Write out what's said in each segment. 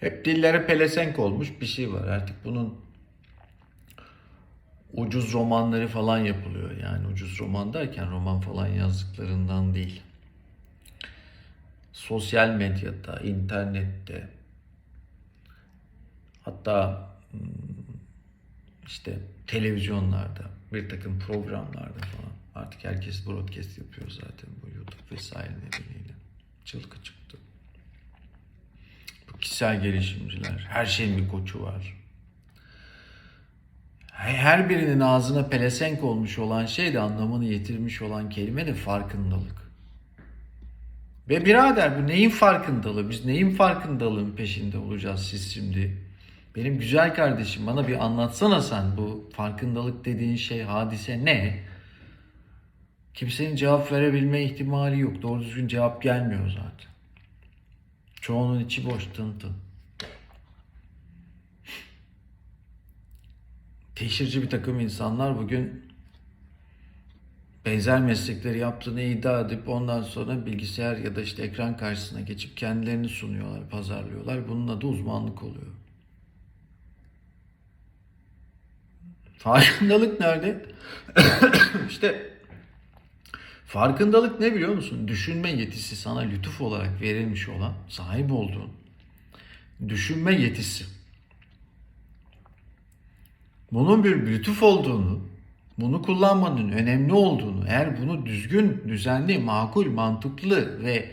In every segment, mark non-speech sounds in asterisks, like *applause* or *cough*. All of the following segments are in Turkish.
Hep dillere pelesenk olmuş bir şey var. Artık bunun ucuz romanları falan yapılıyor. Yani ucuz roman derken roman falan yazdıklarından değil. Sosyal medyada, internette hatta hmm, işte televizyonlarda, bir takım programlarda falan. Artık herkes broadcast yapıyor zaten bu YouTube vesaire nedeniyle. Çılgı çıktı. Kişisel gelişimciler, her şeyin bir koçu var. Her birinin ağzına pelesenk olmuş olan şey de anlamını yitirmiş olan kelime de farkındalık. Ve birader bu neyin farkındalığı? Biz neyin farkındalığın peşinde olacağız siz şimdi? Benim güzel kardeşim bana bir anlatsana sen bu farkındalık dediğin şey hadise ne? Kimsenin cevap verebilme ihtimali yok. Doğru düzgün cevap gelmiyor zaten. Çoğunun içi boş tın. Teşhirci bir takım insanlar bugün benzer meslekleri yaptığını iddia edip ondan sonra bilgisayar ya da işte ekran karşısına geçip kendilerini sunuyorlar, pazarlıyorlar. Bunun adı uzmanlık oluyor. Farkındalık nerede? *coughs* işte farkındalık ne biliyor musun? Düşünme yetisi sana lütuf olarak verilmiş olan, sahip olduğun düşünme yetisi. Bunun bir lütuf olduğunu, bunu kullanmanın önemli olduğunu, eğer bunu düzgün, düzenli, makul, mantıklı ve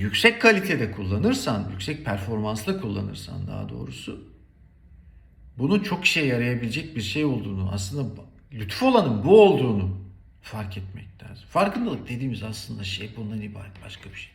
yüksek kalitede kullanırsan, yüksek performansla kullanırsan daha doğrusu, bunun çok işe yarayabilecek bir şey olduğunu, aslında lütuf olanın bu olduğunu fark etmek lazım. Farkındalık dediğimiz aslında şey bundan ibaret başka bir şey.